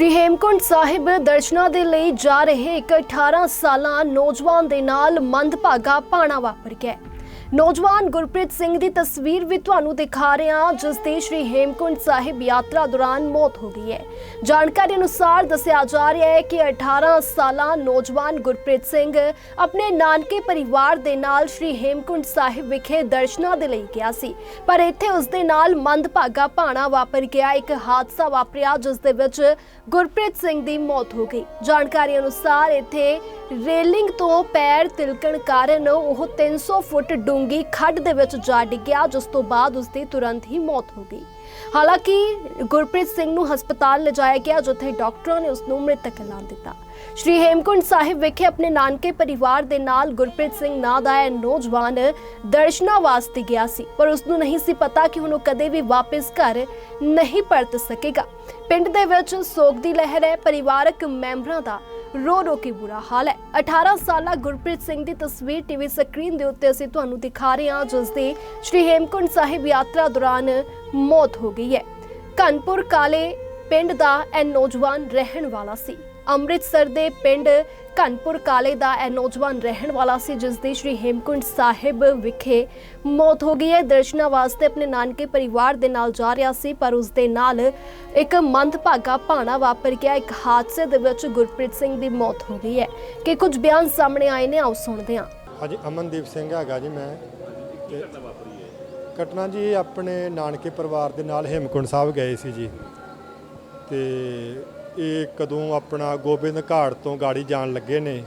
ਸ਼੍ਰੀ ਹੇਮਕੁੰਟ ਸਾਹਿਬ ਦਰਸ਼ਨਾਂ ਦੇ ਲਈ ਜਾ ਰਹੇ ਇੱਕ 18 ਸਾਲਾਂ ਨੌਜਵਾਨ ਦੇ ਨਾਲ ਮੰਦਭਾਗਾ ਭਾਣਾ ਵਾਪਰ ਗਿਆ ਨੌਜਵਾਨ ਗੁਰਪ੍ਰੀਤ ਸਿੰਘ ਦੀ ਤਸਵੀਰ ਵੀ ਤੁਹਾਨੂੰ ਦਿਖਾ ਰਹੇ ਹਾਂ, ਜਿਸ ਦੀ ਸ਼੍ਰੀ ਹੇਮਕੁੰਟ ਸਾਹਿਬ ਯਾਤਰਾ ਦੌਰਾਨ ਮੌਤ ਹੋ ਗਈ ਹੈ। ਜਾਣਕਾਰੀ ਅਨੁਸਾਰ ਦੱਸਿਆ ਜਾ ਰਿਹਾ ਹੈ ਕਿ 18 ਸਾਲਾਂ ਨੌਜਵਾਨ ਗੁਰਪ੍ਰੀਤ ਸਿੰਘ ਆਪਣੇ ਨਾਨਕੇ ਪਰਿਵਾਰ ਦੇ ਨਾਲ ਸ਼੍ਰੀ ਹੇਮਕੁੰਟ ਸਾਹਿਬ ਵਿਖੇ ਦਰਸ਼ਨਾਂ ਦੇ ਲਈ ਗਿਆ ਸੀ। ਪਰ ਇੱਥੇ ਉਸ ਦੇ ਨਾਲ ਮੰਦਭਾਗਾ ਭਾਣਾ ਵਾਪਰ ਗਿਆ। ਇੱਕ ਹਾਦਸਾ ਵਾਪਰਿਆ, ਜਿਸ ਦੇ ਵਿੱਚ ਗੁਰਪ੍ਰੀਤ ਸਿੰਘ ਦੀ ਮੌਤ ਹੋ ਗਈ। ਜਾਣਕਾਰੀ ਅਨੁਸਾਰ ਇੱਥੇ ਰੇਲਿੰਗ ਤੋਂ ਪੈਰ ਤਿਲਕਣ ਕਾਰਨ ਉਹ 300 ਫੁੱਟ ਡੂੰਗੀ ਖੱਡ ਦੇ ਵਿੱਚ ਜਾ ਡਿੱਗਿਆ, ਜਿਸ ਤੋਂ ਬਾਅਦ ਉਸ ਦੀ ਤੁਰੰਤ ਹੀ ਮੌਤ ਹੋ ਗਈ। ਹਾਲਾਂਕਿ ਗੁਰਪ੍ਰੀਤ ਸਿੰਘ ਨੂੰ ਹਸਪਤਾਲ ਲਿਜਾਇਆ ਗਿਆ, ਜਿੱਥੇ ਡਾਕਟਰਾਂ ਨੇ ਉਸ ਨੂੰ ਮ੍ਰਿਤਕ ਐਲਾਨ ਦਿੱਤਾ। ਸ਼੍ਰੀ ਹੇਮਕੁੰਟ ਸਾਹਿਬ ਵਿਖੇ ਆਪਣੇ ਨਾਨਕੇ ਪਰਿਵਾਰ ਦੇ ਨਾਲ ਗੁਰਪ੍ਰੀਤ ਸਿੰਘ ਨਾਂ ਦਾ ਇਹ ਨੌਜਵਾਨ ਦਰਸ਼ਨਾਂ ਵਾਸਤੇ ਗਿਆ ਸੀ, ਪਰ ਉਸ ਨੂੰ ਨਹੀਂ ਸੀ ਪਤਾ ਕਿ ਹੁਣ ਉਹ ਕਦੇ ਵੀ ਵਾਪਸ ਘਰ ਨਹੀਂ ਪਰਤ ਸਕੇਗਾ। ਪਿੰਡ ਦੇ ਵਿੱਚ ਸੋਗ ਦੀ ਲਹਿਰ ਹੈ, ਪਰਿਵਾਰਕ ਮੈਂਬਰਾਂ ਦਾ ਰੋ ਰੋ ਕੇ ਬੁਰਾ ਹਾਲ ਹੈ। 18 ਸਾਲਾ ਗੁਰਪ੍ਰੀਤ ਸਿੰਘ ਦੀ ਤਸਵੀਰ ਟੀਵੀ ਸਕਰੀਨ ਦੇ ਉੱਤੇ ਅਸੀਂ ਤੁਹਾਨੂੰ ਦਿਖਾ ਰਹੇ ਹਾਂ, ਜਿਸ ਦੀ ਸ਼੍ਰੀ ਹੇਮਕੁੰਟ ਸਾਹਿਬ ਯਾਤਰਾ ਦੌਰਾਨ ਮੌਤ ਹੋ ਗਈ ਹੈ। ਕਾਨਪੁਰ ਕਾਲੇ ਪਿੰਡ ਦਾ ਇਹ ਨੌਜਵਾਨ ਰਹਿਣ ਵਾਲਾ ਸੀ। ਅੰਮ੍ਰਿਤਸਰ ਦੇ ਪਿੰਡ ਕਨਪੁਰ ਕਾਲੇ ਦਾ ਇਹ ਨੌਜਵਾਨ ਰਹਿਣ ਵਾਲਾ ਸੀ, ਜਿਸ ਦੀ ਸ਼੍ਰੀ ਹੇਮਕੁੰਟ ਸਾਹਿਬ ਵਿਖੇ ਮੌਤ ਹੋ ਗਈ ਹੈ। ਦਰਸ਼ਨਾਂ ਵਾਸਤੇ ਆਪਣੇ ਨਾਨਕੇ ਪਰਿਵਾਰ ਦੇ ਨਾਲ ਜਾ ਰਿਹਾ ਸੀ, ਪਰ ਉਸ ਦੇ ਨਾਲ ਇੱਕ ਮੰਦਭਾਗਾ ਭਾਣਾ ਵਾਪਰ ਗਿਆ। ਇੱਕ ਹਾਦਸੇ ਦੇ ਵਿੱਚ ਗੁਰਪ੍ਰੀਤ ਸਿੰਘ ਦੀ ਮੌਤ ਹੋ ਗਈ ਹੈ। ਕਿ ਕੁਝ ਬਿਆਨ ਸਾਹਮਣੇ ਆਏ ਨੇ, ਆਓ ਸੁਣਦੇ ਹਾਂ। ਹਾਂਜੀ, ਅਮਨਦੀਪ ਸਿੰਘ ਹੈਗਾ ਜੀ ਮੈਂ। ਤੇ ਘਟਨਾ ਜੀ ਆਪਣੇ ਨਾਨਕੇ ਪਰਿਵਾਰ ਦੇ ਨਾਲ ਹੇਮਕੁੰਟ ਸਾਹਿਬ ਗਏ ਸੀ ਜੀ। ਤੇ ਇਹ ਕਦੋਂ ਆਪਣਾ ਗੋਬਿੰਦ ਘਾਟ ਤੋਂ ਗਾੜੀ ਜਾਣ ਲੱਗੇ ਨੇ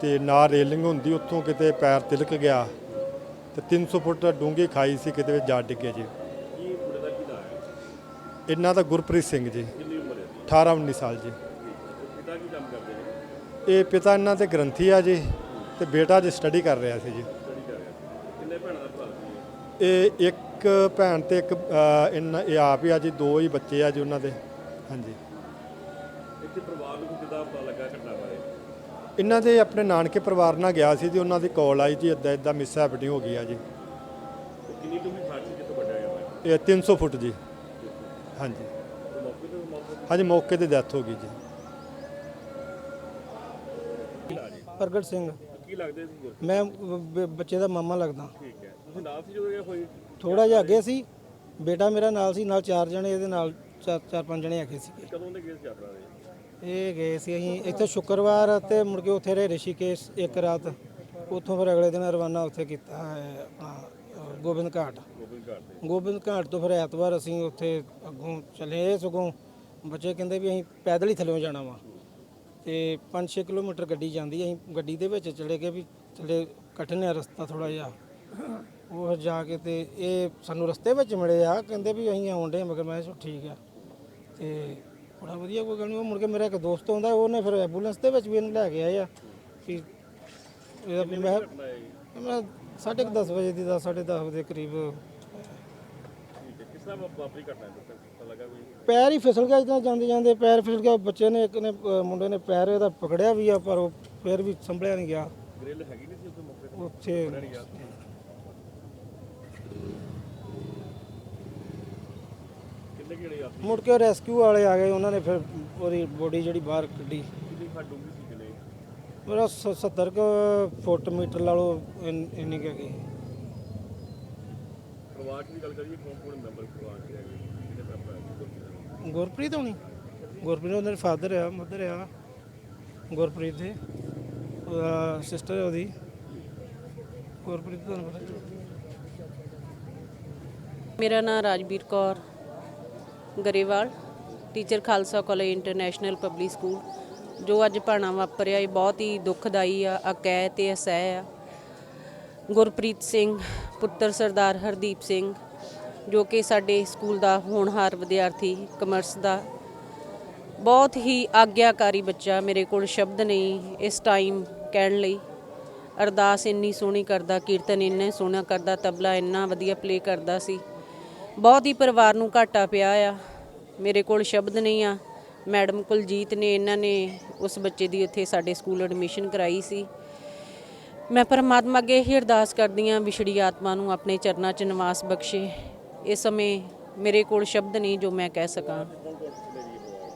ਤੇ ਨਾ ਰੇਲਿੰਗ ਹੁੰਦੀ ਉੱਥੋਂ ਕਿਤੇ ਪੈਰ ਤਿਲਕ ਗਿਆ ਤੇ 300 ਫੁੱਟ ਡੂੰਘੀ ਖਾਈ ਸੀ ਕਿਤੇ ਵਿੱਚ ਜਾ ਡਿੱਗੇ ਜੀ। ਇਹਨਾਂ ਦਾ ਗੁਰਪ੍ਰੀਤ ਸਿੰਘ ਜੀ। 18 19 ਸਾਲ ਜੀ। ਇਹ ਪਿਤਾ ਇਹਨਾਂ ਦੇ ਗ੍ਰੰਥੀ ਆ ਜੀ ਤੇ ਬੇਟਾ ਜੀ। ਸਟੱਡੀ ਕਰ ਰਿਹਾ ਸੀ। ਜੀ ਇਹ ਇੱਕ ਭੈਣ ਤੇ ਇੱਕ ਇਹਨਾਂ ਇਹ ਆਪ ਹੀ ਆ ਜੀ ਦੋ ਹੀ ਬੱਚੇ ਆ ਜੀ ਉਹਨਾਂ ਦੇ। ਹਾਂਜੀ। ਇੱਥੇ ਪਰਿਵਾਰ ਨੂੰ ਕਿਦਾਂ ਪਤਾ ਲੱਗਾ ਘਟਨਾ ਬਾਰੇ? ਇਹਨਾਂ ਦੇ ਆਪਣੇ ਨਾਨਕੇ ਪਰਿਵਾਰ ਨਾਲ ਗਿਆ ਸੀ ਜੀ ਉਹਨਾਂ ਦੀ ਕਾਲ ਆਈ ਜੀ ਇਦਾਂ ਇਦਾਂ ਮਿਸ ਹੈਪਨਿੰਗ ਹੋ ਗਈ ਆ ਜੀ। ਉਹ ਕਿੰਨੀ ਡੂੰਘੀ ਖਾਟ ਸੀ? ਜਿੱਥੋਂ ਵੱਡਿਆ ਗਿਆ ਇਹ 300 ਫੁੱਟ ਜੀ। ਹਾਂਜੀ। ਤੇ ਮੌਕੇ ਤੇ ਮੌਕੇ ਹਾਂਜੀ ਮੌਕੇ ਤੇ ਡੈਥ ਹੋ ਗਈ ਜੀ। ਪ੍ਰਗਟ ਸਿੰਘ। ਤੇ ਕੀ ਲੱਗਦੇ ਸੀ ਗੁਰ ਮੈਂ ਬ- ਬੱਚੇ ਦਾ ਮਾਮਾ ਲੱਗਦਾ। ਠੀਕ ਹੈ। ਤੁਸੀਂ ਨਾਲ ਸੀ ਜਦੋਂ ਇਹ ਹੋਈ? ਥੋੜਾ ਜਿਹਾ ਅੱਗੇ ਸੀ। ਬੇਟਾ ਮੇਰਾ ਨਾਲ ਸੀ ਨਾਲ ਚਾਰ ਜਣੇ ਇਹਦੇ ਨਾਲ ਚਾਰ ਚਾਰ ਪੰਜ ਜਣੇ ਅੱਗੇ ਸੀਗੇ। ਕਦੋਂ ਦੇ ਗਏ ਸੀ ਯਾਤਰਾ ਦੇ ਇਹ ਗਏ ਸੀ ਅਸੀਂ ਇੱਥੇ ਸ਼ੁੱਕਰਵਾਰ ਤੇ ਮੁੜ ਕੇ ਉੱਥੇ ਰਹੇ ਰਿਸ਼ੀਕੇਸ਼ ਇੱਕ ਰਾਤ। ਉੱਥੋਂ ਫਿਰ ਅਗਲੇ ਦਿਨ ਰਵਾਨਾ ਉੱਥੇ ਕੀਤਾ ਹੈ ਆਪਣਾ ਅ, ਗੋਬਿੰਦ ਘਾਟ। ਗੋਬਿੰਦ ਘਾਟ ਤੇ। ਫਿਰ ਐਤਵਾਰ ਅਸੀਂ ਉੱਥੇ ਅੱਗੋਂ ਚੱਲੇ ਸਗੋਂ। ਬੱਚੇ ਕਹਿੰਦੇ ਵੀ ਅਸੀਂ ਪੈਦਲ ਹੀ ਥੱਲੇ ਜਾਣਾ ਵਾ। ਤੇ 5-6 ਕਿਲੋਮੀਟਰ ਗੱਡੀ ਜਾਂਦੀ ਅਸੀਂ ਗੱਡੀ ਦੇ ਵਿੱਚ ਚਲੇ ਗਏ ਵੀ ਥੱਲੇ ਕਠਿਨ ਹੈ ਰਸਤਾ ਥੋੜਾ ਜਿਹਾ। ਉਹ ਫਿਰ ਜਾ ਕੇ ਤੇ ਇਹ ਸਾਨੂੰ ਰਸਤੇ ਵਿੱਚ ਮਿਲੇ ਆ ਕਹਿੰਦੇ ਵੀ ਅਸੀਂ ਆਉਂਦੇ ਮਗਰ ਮੈਂ ਕਿਹਾ ਠੀਕ ਆ। ਤੇ ਬੜਾ ਵਧੀਆ ਕੋਈ ਗੱਲ ਨਹੀਂ ਉਹ ਮੁੜ ਕੇ ਮੇਰਾ ਇੱਕ ਦੋਸਤ ਆਉਂਦਾ ਉਹਨੇ ਫਿਰ ਐਂਬੂਲੈਂਸ ਦੇ ਵਿੱਚ ਵੀ ਇਹਨੂੰ ਲੈ ਕੇ ਆਏ ਆ ਵੀ ਇਹਦਾ ਵੀ ਮੈਂ ਮੈਂ ਸਾਢੇ ਕੁ ਦਸ ਵਜੇ ਦੀ ਦਸ ਸਾਢੇ ਦਸ ਵਜੇ ਦੇ ਕਰੀਬ। ਠੀਕ ਹੈ ਕਿਸ ਤਰ੍ਹਾਂ ਵਾਪਰੀ ਘਟਨਾ ਹੈ ਦੱਸੋ ਪਤਾ ਲੱਗਾ ਕੋਈ? ਪੈਰ ਹੀ ਫਿਸਲ ਗਿਆ ਜਦੋਂ ਜਾਂਦੇ ਜਾਂਦੇ ਪੈਰ ਫਿਸਲ ਗਿਆ ਬੱਚੇ ਨੇ ਇੱਕ ਨੇ ਅ, ਮੁੰਡੇ ਨੇ ਪੈਰ ਇਹਦਾ ਪਕੜਿਆ ਵੀ ਆ ਪਰ ਉਹ ਫਿਰ ਵੀ ਸੰਭਲਿਆ ਨਹੀਂ ਗਿਆ। ਗ੍ਰਿਲ ਹੈਗੀ ਨਹੀਂ ਸੀ ਉੱਥੇ ਮੌਕੇ ਤੇ? ਉੱਥੇ ਕਿੰਨੇ ਕਿਹੜੇ ਯਾਤਰੀ ਮੁੜ ਕੇ ਰੈਸਕਿਊ ਵਾਲੇ ਆ ਗਏ ਉਹਨਾਂ ਨੇ ਫਿਰ ਉਹਦੀ ਬੋਡੀ ਜਿਹੜੀ ਬਾਹਰ ਕੱਢੀ। ਕਿੰਨੀ ਖਾਟ ਡੂੰਘੀ ਸੀ ਕਿਲੇ ਮੇਰਾ 70 ਕੁ ਫੁੱਟ ਮੀਟਰ ਲਾ ਲਓ ਇੰਨ- ਕੁ ਹੈਗੀ। ਪਰਿਵਾਰ ਦੀ ਗੱਲ ਕਰੀਏ ਕੌਣ ਕੌਣ ਮੈਂਬਰ ਪਰਿਵਾਰ ਦੇ ਹੈਗੇ? ਕਿਹਦੇ ਭਰਾ ਭਰਾ ਸੀ ਗੁਰਪ੍ਰੀਤ ਹੋਣੀ। ਗੁਰਪ੍ਰੀਤ ਉਹਨਾਂ ਦੇ ਫਾਦਰ ਆ ਮਦਰ ਆ। ਗੁਰਪ੍ਰੀਤ ਦੇ। ਉਹਦਾ ਸਿਸਟਰ ਉਹਦੀ। ਗੁਰਪ੍ਰੀਤ ਤੁਹਾਨੂੰ ਪਤਾ। ਮੇਰਾ ਨਾਮ Rajveer Kaur. Grewal, teacher Khalsa college international public school, ਜੋ ਅੱਜ ਭਾਣਾ ਵਾਪਰਿਆ, ਇਹ ਬਹੁਤ ਹੀ ਦੁਖਦਾਈ ਆ ਅਕੈ ਤੇ ਅਸਹਿ ਆ। ਗੁਰਪ੍ਰੀਤ ਸਿੰਘ, ਪੁੱਤਰ ਸਰਦਾਰ ਹਰਦੀਪ ਸਿੰਘ, ਜੋ ਕਿ ਸਾਡੇ ਸਕੂਲ ਦਾ ਹੋਣਹਾਰ ਵਿਦਿਆਰਥੀ, ਕਮਰਸ ਦਾ। ਬਹੁਤ ਹੀ ਆਗਿਆਕਾਰੀ ਬੱਚਾ ਮੇਰੇ ਕੋਲ ਸ਼ਬਦ ਨਹੀਂ ਇਸ ਟਾਈਮ ਕਹਿਣ ਲਈ। ਅਰਦਾਸ ਇੰਨੀ ਸੋਹਣੀ ਕਰਦਾ, ਕੀਰਤਨ ਇੰਨਾ ਸੋਹਣਾ ਕਰਦਾ, ਤਬਲਾ ਇੰਨਾ ਵਧੀਆ ਪਲੇ ਕਰਦਾ ਸੀ। ਬਹੁਤ ਹੀ ਪਰਿਵਾਰ ਨੂੰ ਘਾਟਾ ਪਿਆ ਆ। ਮੇਰੇ ਕੋਲ ਸ਼ਬਦ ਨਹੀਂ ਆ। ਮੈਡਮ ਕੁਲਜੀਤ ਨੇ, ਇਹਨਾਂ ਨੇ ਉਸ ਬੱਚੇ ਦੀ ਉੱਥੇ ਸਾਡੇ ਸਕੂਲ ਐਡਮਿਸ਼ਨ ਕਰਾਈ ਸੀ। ਮੈਂ ਪਰਮਾਤਮਾ ਅੱਗੇ ਹੀ ਅਰਦਾਸ ਕਰਦੀ ਹਾਂ ਵਿਛੜੀ ਆਤਮਾ ਨੂੰ ਆਪਣੇ ਚਰਨਾਂ 'ਚ ਨਿਵਾਸ ਬਖਸ਼ੇ। ਇਸ ਸਮੇਂ ਮੇਰੇ ਕੋਲ ਸ਼ਬਦ ਨਹੀਂ ਜੋ ਮੈਂ ਕਹਿ ਸਕਾਂ।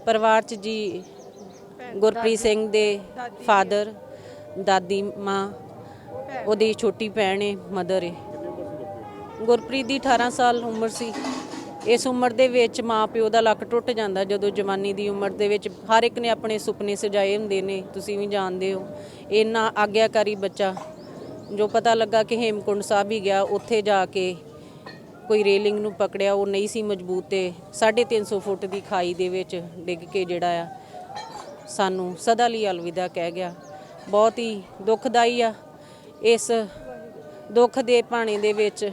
ਪਰਿਵਾਰ 'ਚ ਜੀ ਗੁਰਪ੍ਰੀਤ ਸਿੰਘ ਦੇ ਫਾਦਰ ਦਾਦੀ, ਮਾਂ, ਉਹਦੀ ਛੋਟੀ ਭੈਣ ਏ ਮਦਰ ਏ। ਗੁਰਪ੍ਰੀਤ ਦੀ 18 ਸਾਲ ਉਮਰ ਸੀ। ਇਸ ਉਮਰ ਦੇ ਵਿੱਚ ਮਾਂ ਪਿਓ ਦਾ ਲੱਕ ਟੁੱਟ ਜਾਂਦਾ ਜਦੋਂ ਜਵਾਨੀ ਦੀ ਉਮਰ ਦੇ ਵਿੱਚ ਹਰ ਇੱਕ ਨੇ ਆਪਣੇ ਸੁਪਨੇ ਸਜਾਏ ਹੁੰਦੇ ਨੇ, ਤੁਸੀਂ ਵੀ ਜਾਣਦੇ ਹੋ। ਇੰਨਾ ਆਗਿਆਕਾਰੀ ਬੱਚਾ, ਜੋ ਪਤਾ ਲੱਗਾ ਕਿ ਹੇਮਕੁੰਡ ਸਾਹਿਬ ਹੀ ਗਿਆ, ਉੱਥੇ ਜਾ ਕੇ ਕੋਈ ਰੇਲਿੰਗ ਨੂੰ ਪਕੜਿਆ, ਉਹ ਨਹੀਂ ਸੀ ਮਜ਼ਬੂਤ ਤੇ 350 ਫੁੱਟ ਦੀ ਖਾਈ ਦੇ ਵਿੱਚ ਡਿੱਗ ਕੇ ਜਿਹੜਾ ਆ, ਸਾਨੂੰ ਸਦਾ ਲਈ ਅਲਵਿਦਾ ਕਹਿ ਗਿਆ। ਬਹੁਤ ਹੀ ਦੁਖਦਾਈ ਆ। ਇਸ ਦੁੱਖ ਦੇ ਭਾਣੇ ਦੇ ਵਿੱਚ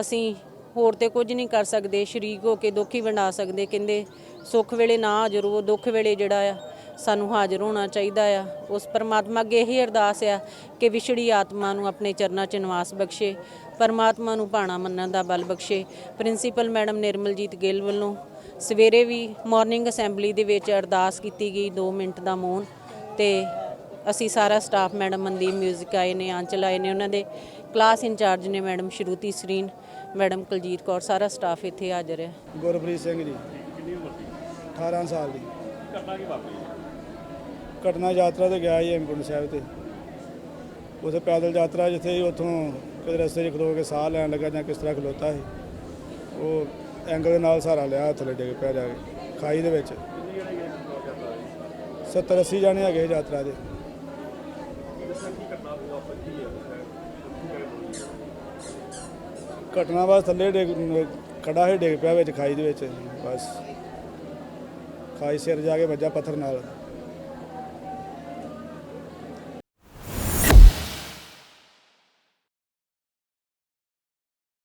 ਅਸੀਂ ਹੋਰ ਤੇ ਕੁਝ ਨਹੀਂ ਕਰ ਸਕਦੇ, ਸ਼ਰੀਕ ਹੋ ਕੇ ਦੁੱਖ ਹੀ ਵੰਡਾ ਸਕਦੇ, ਕਹਿੰਦੇ ਸੁੱਖ ਵੇਲੇ ਨਾ ਹਾਜ਼ਰ ਹੋ ਦੁੱਖ ਵੇਲੇ ਜਿਹੜਾ ਆ ਸਾਨੂੰ ਹਾਜ਼ਰ ਹੋਣਾ ਚਾਹੀਦਾ ਆ। ਉਸ ਪਰਮਾਤਮਾ ਅੱਗੇ ਇਹੀ ਅਰਦਾਸ ਆ ਕਿ ਵਿਛੜੀ ਆਤਮਾ ਨੂੰ ਆਪਣੇ ਚਰਨਾਂ 'ਚ ਨਿਵਾਸ ਬਖਸ਼ੇ, ਪਰਮਾਤਮਾ ਨੂੰ ਭਾਣਾ ਮੰਨਣ ਦਾ ਬਲ ਬਖਸ਼ੇ। ਪ੍ਰਿੰਸੀਪਲ ਮੈਡਮ ਨਿਰਮਲਜੀਤ ਗਿੱਲ ਵੱਲੋਂ ਸਵੇਰੇ ਵੀ ਮਾਰਨਿੰਗ ਅਸੈਂਬਲੀ ਦੇ ਵਿੱਚ ਅਰਦਾਸ ਕੀਤੀ ਗਈ 2 ਮਿੰਟ ਦਾ ਮੌਨ, ਤੇ ਅਸੀਂ ਸਾਰਾ ਸਟਾਫ ਮੈਡਮ ਮਨਦੀਪ ਮਿਊਜ਼ਿਕ ਆਏ ਨੇ ਆਂਚਲ ਆਏ ਨੇ ਉਹਨਾਂ ਦੇ। ਕਲਾਸ ਇੰਚਾਰਜ ਨੇ ਮੈਡਮ ਸ਼ਰੂਤੀ ਸਰੀਨ ਮੈਡਮ ਕੁਲਜੀਤ ਕੌਰ ਸਾਰਾ ਸਟਾਫ ਇੱਥੇ ਹਾਜ਼ਰ ਹੈ। ਗੁਰਪ੍ਰੀਤ ਸਿੰਘ ਜੀ। 18 ਸਾਲ ਦੀ। ਘਟਨਾ ਕੀ ਵਾਪਰੀ? ਘਟਨਾ ਯਾਤਰਾ ਤੇ ਗਿਆ ਜੀ ਹੇਮਕੁੰਟ ਸਾਹਿਬ ਤੇ। ਉਥੇ ਪੈਦਲ ਯਾਤਰਾ ਜਿੱਥੇ ਸੀ ਉੱਥੋਂ ਕਿਤੇ ਰਸਤੇ 'ਚ ਖਲੋ ਕੇ ਸਾਹ ਲੈਣ ਲੱਗਾ ਜਾਂ ਕਿਸ ਤਰ੍ਹਾਂ ਖਲੋਤਾ ਸੀ ਉਹ ਐਂਗਲ ਦੇ ਨਾਲ ਸਹਾਰਾ ਲਿਆ ਥੱਲੇ ਡਿੱਗ ਪਿਆ ਜਾ ਕੇ ਖਾਈ ਦੇ ਵਿੱਚ। 70 80 ਜਾਣੇ ਹੈਗੇ ਸੀ ਯਾਤਰਾ ਦੇ। ਘਟਨਾ ਬਸ ਥੱਲੇ ਡਿੱਗ ਖੜਾ ਹੀ ਡਿੱਗ ਪਿਆ ਵਿੱਚ ਖਾਈ ਦੇ ਵਿੱਚ, ਬਸ। ਖਾਈ ਸਿਰ ਜਾ ਕੇ ਵੱਜਾ ਪੱਥਰ ਨਾਲ।